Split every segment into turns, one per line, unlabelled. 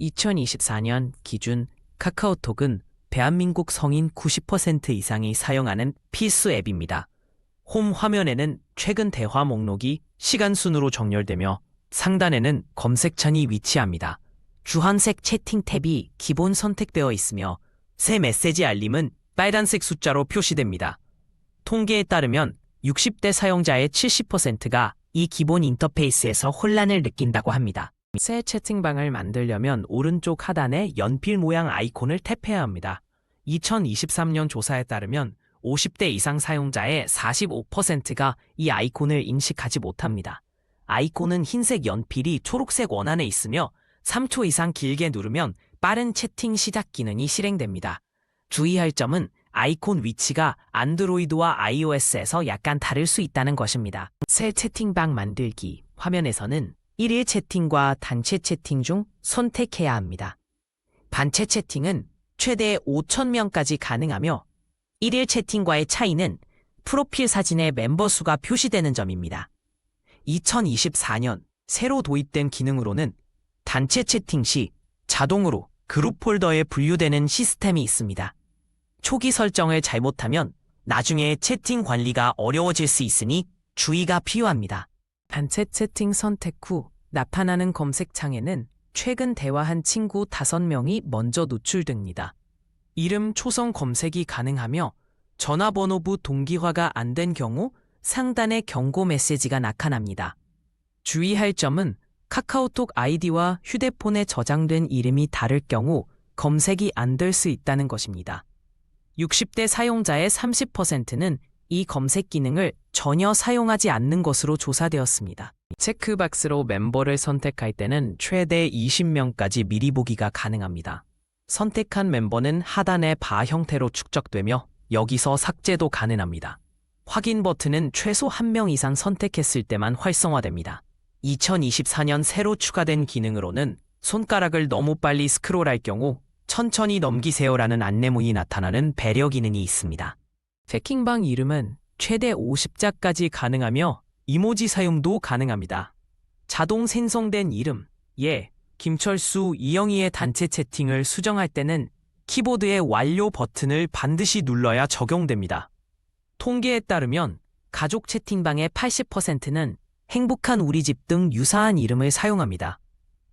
2024년 기준 카카오톡은 대한민국 성인 90% 이상이 사용하는 필수 앱입니다. 홈 화면에는 최근 대화 목록이 시간 순으로 정렬되며 상단에는 검색창이 위치합니다. 주황색 채팅 탭이 기본 선택되어 있으며 새 메시지 알림은 빨간색 숫자로 표시됩니다. 통계에 따르면 60대 사용자의 70%가 이 기본 인터페이스에서 혼란을 느낀다고 합니다. 새 채팅방을 만들려면 오른쪽 하단에 연필 모양 아이콘을 탭해야 합니다. 2023년 조사에 따르면 50대 이상 사용자의 45%가 이 아이콘을 인식하지 못합니다. 아이콘은 흰색 연필이 초록색 원안에 있으며 3초 이상 길게 누르면 빠른 채팅 시작 기능이 실행됩니다. 주의할 점은 아이콘 위치가 안드로이드와 iOS에서 약간 다를 수 있다는 것입니다. 새 채팅방 만들기 화면에서는 1일 채팅과 단체 채팅 중 선택해야 합니다. 단체 채팅은 최대 5,000명까지 가능하며 1일 채팅과의 차이는 프로필 사진의 멤버 수가 표시되는 점입니다. 2024년 새로 도입된 기능으로는 단체 채팅 시 자동으로 그룹 폴더에 분류되는 시스템이 있습니다. 초기 설정을 잘못하면 나중에 채팅 관리가 어려워질 수 있으니 주의가 필요합니다. 단체 채팅 선택 후 나타나는 검색창에는 최근 대화한 친구 5명이 먼저 노출됩니다. 이름 초성 검색이 가능하며 전화번호부 동기화가 안 된 경우 상단에 경고 메시지가 나타납니다. 주의할 점은 카카오톡 아이디와 휴대폰에 저장된 이름이 다를 경우 검색이 안 될 수 있다는 것입니다. 60대 사용자의 30%는 이 검색 기능을 전혀 사용하지 않는 것으로 조사되었습니다. 체크박스로 멤버를 선택할 때는 최대 20명까지 미리 보기가 가능합니다. 선택한 멤버는 하단의 바 형태로 축적되며 여기서 삭제도 가능합니다. 확인 버튼은 최소 1명 이상 선택했을 때만 활성화됩니다. 2024년 새로 추가된 기능으로는 손가락을 너무 빨리 스크롤할 경우 천천히 넘기세요라는 안내문이 나타나는 배려 기능이 있습니다. 채팅방 이름은 최대 50자까지 가능하며 이모지 사용도 가능합니다. 자동 생성된 이름, 예, 김철수, 이영희의 단체 채팅을 수정할 때는 키보드의 완료 버튼을 반드시 눌러야 적용됩니다. 통계에 따르면 가족 채팅방의 80%는 행복한 우리 집 등 유사한 이름을 사용합니다.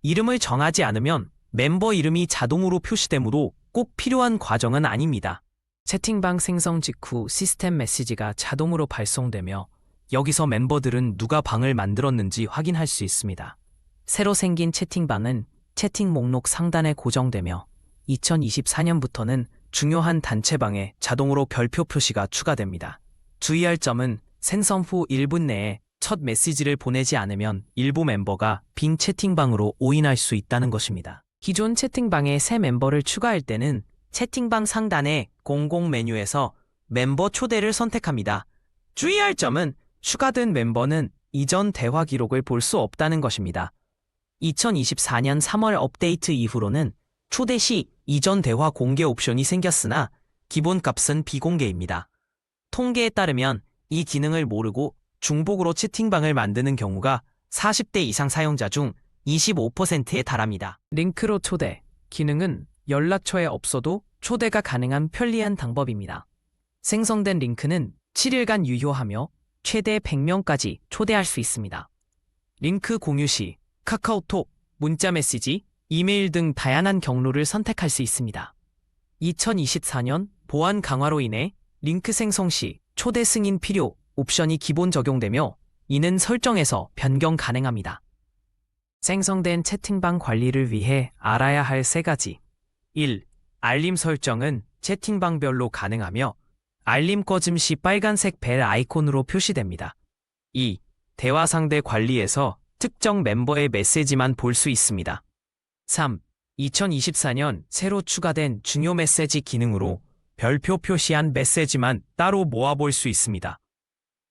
이름을 정하지 않으면 멤버 이름이 자동으로 표시되므로 꼭 필요한 과정은 아닙니다. 채팅방 생성 직후 시스템 메시지가 자동으로 발송되며 여기서 멤버들은 누가 방을 만들었는지 확인할 수 있습니다. 새로 생긴 채팅방은 채팅 목록 상단에 고정되며 2024년부터는 중요한 단체방에 자동으로 별표 표시가 추가됩니다. 주의할 점은 생성 후 1분 내에 첫 메시지를 보내지 않으면 일부 멤버가 빈 채팅방으로 오인할 수 있다는 것입니다. 기존 채팅방에 새 멤버를 추가할 때는 채팅방 상단의 공공 메뉴에서 멤버 초대를 선택합니다. 주의할 점은 추가된 멤버는 이전 대화 기록을 볼 수 없다는 것입니다. 2024년 3월 업데이트 이후로는 초대 시 이전 대화 공개 옵션이 생겼으나 기본 값은 비공개입니다. 통계에 따르면 이 기능을 모르고 중복으로 채팅방을 만드는 경우가 40대 이상 사용자 중 25%에 달합니다. 링크로 초대 기능은 연락처에 없어도 초대가 가능한 편리한 방법입니다. 생성된 링크는 7일간 유효하며 최대 100명까지 초대할 수 있습니다. 링크 공유 시 카카오톡, 문자 메시지, 이메일 등 다양한 경로를 선택할 수 있습니다. 2024년 보안 강화로 인해 링크 생성 시 초대 승인 필요 옵션이 기본 적용되며 이는 설정에서 변경 가능합니다. 생성된 채팅방 관리를 위해 알아야 할 세 가지. 1. 알림 설정은 채팅방별로 가능하며 알림 꺼짐 시 빨간색 벨 아이콘으로 표시됩니다. 2. 대화 상대 관리에서 특정 멤버의 메시지만 볼 수 있습니다. 3. 2024년 새로 추가된 중요 메시지 기능으로 별표 표시한 메시지만 따로 모아볼 수 있습니다.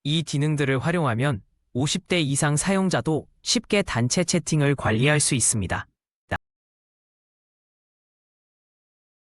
이 기능들을 활용하면 50대 이상 사용자도 쉽게 단체 채팅을 관리할 수 있습니다.